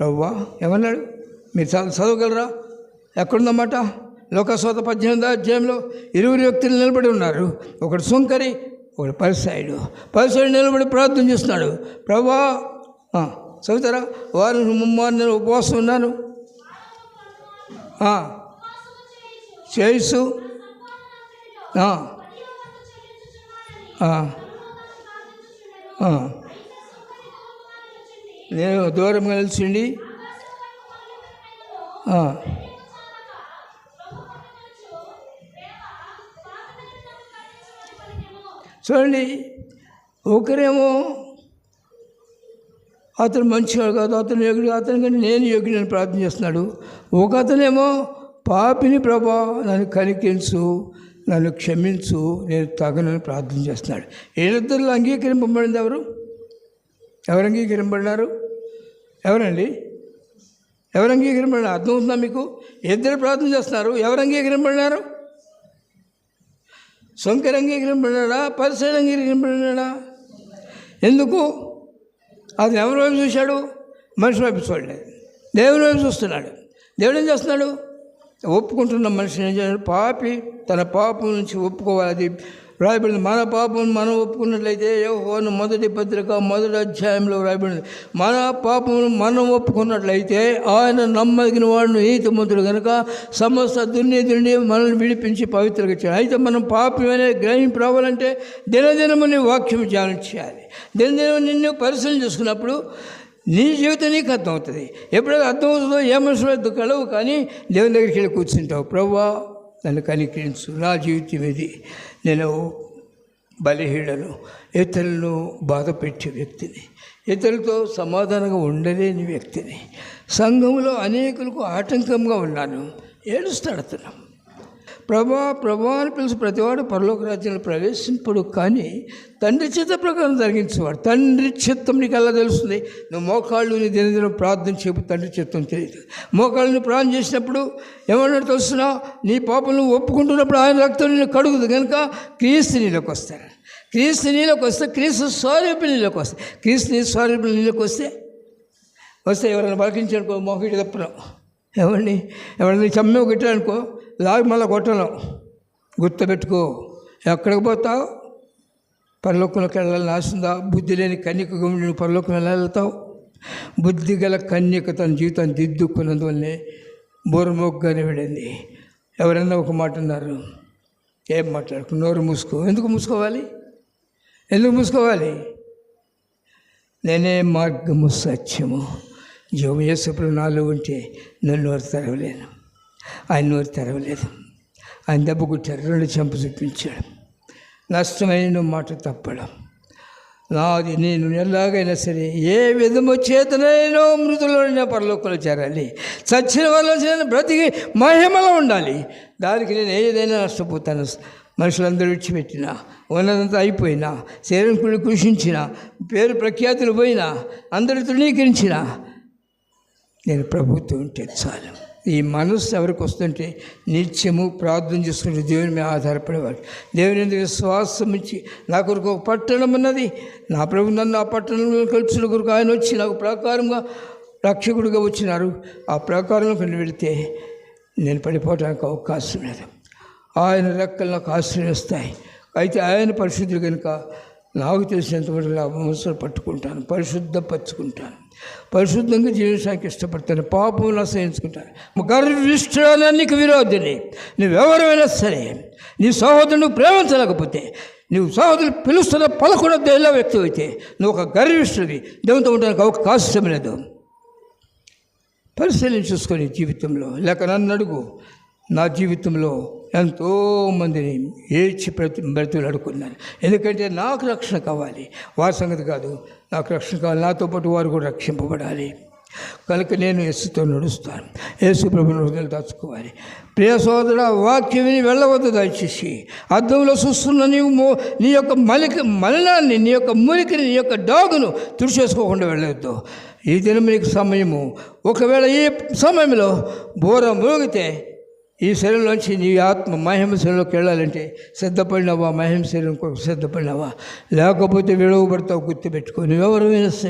ప్రభువా ఏమన్నాడు? మీరు చదువు చదవగలరా? ఎక్కడుందన్నమాట? లోకస్వత పద్దెనిమిది అధ్యాయంలో ఇరువురు వ్యక్తులు నిలబడి ఉన్నారు. ఒకడు సుంకరి ఒకడు పరిసాయుడు. పరిసాయుడు నిలబడి ప్రార్థన చేస్తున్నాడు. ప్రభా చదువుతారా? వారు ముమ్మారు నేను ఉపవాసం ఉన్నాను ఆ, చేయిస్తూ ఆ, ఆ. నేను దూరం కలిసిండి. చూడండి ఒకరేమో అతను మంచివాడు కాదు అతను యోగుడు అతను కానీ నేను యోగ్యుడని ప్రార్థన చేస్తున్నాడు. ఒక అతనేమో పాపిని ప్రభా నన్ను కనికించు నన్ను క్షమించు నేను తగనని ప్రార్థన చేస్తున్నాడు. వీళ్ళిద్దరిలో అంగీకరింపబడింది ఎవరు? ఎవరు అంగీకరింపబడినారు? ఎవరండి? ఎవరు అంగీకరింపడినారు అర్థమవుతుందా మీకు? ఇద్దరు ప్రార్థన చేస్తున్నారు. ఎవరు అంగీకరింపడినారు సొంకర్ అంగీకరింపడినాడా పరిసర అంగీకరింపడినాడా ఎందుకు? అది ఎవరి వైపు చూశాడు? మనిషి వైపు చూడలేదు దేవుని వైపు చూస్తున్నాడు. దేవుడు ఏం చేస్తున్నాడు? ఒప్పుకుంటున్న మనిషిని ఏం చేస్తున్నాడు? పాపి తన పాపం నుంచి ఒప్పుకోవాలి. అది రాయబడింది మన పాపం మనం ఒప్పుకున్నట్లయితే యోహోను మొదటి పత్రిక మొదటి అధ్యాయంలో రాయబడింది మన పాపం మనం ఒప్పుకున్నట్లయితే ఆయన నమ్మగిన వాడిని నీతిమంతుడు కనుక సమస్త దుర్నీతి నుండి మనల్ని విడిపించి పవిత్రగా చేయాలి. అయితే మనం పాపమనే గ్రహింపు రావాలంటే దినదినము నీ వాక్యం ధ్యానం చేయాలి. దినదినం నిన్ను పరిశీలన చేసుకున్నప్పుడు నీ జీవితం నీకు అర్థమవుతుంది. ఎప్పుడైతే అర్థమవుతుందో ఏ మనుషులు కలవు కానీ దేవుని దగ్గరికి వెళ్ళి కూర్చుంటావు. ప్రవ్వా నన్ను కనికరించు. నా జీవితం ఇది. నేను బలహీనను ఇతరులను బాధ పెట్టే వ్యక్తిని. ఇతరులతో సమాధానంగా ఉండలేని వ్యక్తిని. సంఘంలో అనేకులకు ఆటంకంగా ఉన్నాను. ఏడుస్తాడుతున్నాం ప్రభా ప్రభా అని పిలిచి ప్రతివాడు పరలోక రాజ్యంలో ప్రవేశింపడు కానీ తండ్రి చిత్త ప్రకారం జరిగించేవాడు. తండ్రి చిత్తం నీకు ఎలా తెలుస్తుంది? నువ్వు మోకాళ్ళు నీ దినదినం ప్రార్థన చెప్పు తండ్రి చిత్తం తెలియదు. మోకాళ్ళని ప్రార్థన చేసినప్పుడు ఏమన్నా తెలుస్తున్నా నీ పాపం నువ్వు ఒప్పుకుంటున్నప్పుడు ఆయన రక్తం నేను కడుగుదు. కనుక క్రీస్తు నీలోకి వస్తాడు. క్రీస్తు నీలోకి వస్తే క్రీస్తు స్వరూపి నీలోకి వస్తాయి క్రీస్తు నీ స్వరూపి నీలోకి వస్తే వస్తే ఎవరైనా పలకించనుకో మొహటి తప్పును. ఎవరిని? ఎవరిని చమ్మే అనుకో లాగి మళ్ళీ కొట్టను. గుర్తుపెట్టుకో. ఎక్కడికి పోతావు? పరలోకంలోకి వెళ్ళాలని ఆశందా బుద్ధి లేని కన్యక గుండి పరలోకం ఎలా వెళ్తావు బుద్ధి గల కన్యక తన జీవితాన్ని దిద్దుకున్నందువల్లనే బోరమోగ్గానే వెళ్ళింది ఎవరైనా ఒక మాట అన్నారు. ఏం మాట్లాడుకు? నోరు మూసుకో. ఎందుకు మూసుకోవాలి? ఎందుకు మూసుకోవాలి? నేనే మార్గము సత్యము. జీవం యేసుప్రభు నాలో ఉంటే నన్ను వారు తరవలేను ఆయన నోరు తెరవలేదు. ఆయన దెబ్బ కొట్టారు రెండు చెంపు చూపించాడు నష్టమైన మాట తప్పడం. నాది నేను ఎలాగైనా సరే ఏ విధము చేతనైనా మృతులైన పరలోకంలో చేరాలి. చచ్చిన వాళ్ళు బ్రతికి మహిమలో ఉండాలి. దానికి నేను ఏదైనా నష్టపోతాను. మనుషులందరూ విడిచిపెట్టినా ఉన్నదంతా అయిపోయినా శరీరం కృషించిన పేరు ప్రఖ్యాతులు పోయినా అందరూ తృణీకరించిన నేను ప్రభుత్వం ఉంటే చాలు. ఈ మనస్సు ఎవరికి వస్తుంటే నిత్యము ప్రార్థన చేసుకుంటే దేవుని మీద ఆధారపడేవాడు దేవుని ఎందుకు విశ్వాసం ఇచ్చి నా కొరకు ఒక పట్టణం ఉన్నది. నా ప్రభు నన్ను ఆ పట్టణంలో కలిసిన కొరకు ఆయన వచ్చి నాకు ప్రకారంగా రక్షకుడిగా వచ్చినారు. ఆ ప్రకారంలో కొన్ని వెళితే నేను పడిపోవడానికి అవకాశం లేదు. ఆయన రెక్కలు నాకు ఆశ్రయిస్తాయి. అయితే ఆయన పరిశుద్ధులు కనుక నాకు తెలిసినంతవరకు లాభం అవసరం పట్టుకుంటాను పరిశుద్ధపరచుకుంటాను పరిశుద్ధంగా జీవించడానికి ఇష్టపడతాను పాపం అసహించుకుంటాను గర్విష్ఠుడని నీకు విరోధిని నువ్వెవరైనా సరే నీ సహోదరుని ప్రేమించలేకపోతే నువ్వు సహోదరులు పిలుస్తున్న పలకొండ దేళ్ళ వ్యక్తి అయితే నువ్వు ఒక గర్విష్ఠుడివి దేవునితో ఉండడానికి అవకాశం లేదు. పరిశీలన చూసుకొని జీవితంలో లేక నన్ను అడుగు నా జీవితంలో ఎంతోమందిని ఏడ్చి ప్రతి బ్రతులు అడుకున్నాను ఎందుకంటే నాకు రక్షణ కావాలి. వారి సంగతి కాదు. నాకు రక్షణ కావాలి. నాతో పాటు వారు కూడా రక్షింపబడాలి. కనుక నేను యేసుతో నడుస్తాను. యేసు ప్రభుని హృదయాలు దాచుకోవాలి. ప్రియ సోదర వాక్యం విని వెళ్ళవద్దు దయచేసి. అద్దంలో చూస్తున్న నీవు మో నీ యొక్క మలిక మలినాన్ని నీ యొక్క మురికిని నీ యొక్క డాగును తుడిచేసుకోకుండా వెళ్ళవద్దు. ఈ దినం నీకు సమయము. ఒకవేళ ఈ సమయంలో బోర మోగితే ఈ శరీరంలోంచి నీ ఆత్మ మహిమ శరీరంలోకి వెళ్ళాలంటే సిద్ధపడినవా? మహిమ శరీరం కొరకు సిద్ధపడినవా? లేకపోతే విడవబడతావు గుర్తుపెట్టుకో. నువ్వెవరు సరే.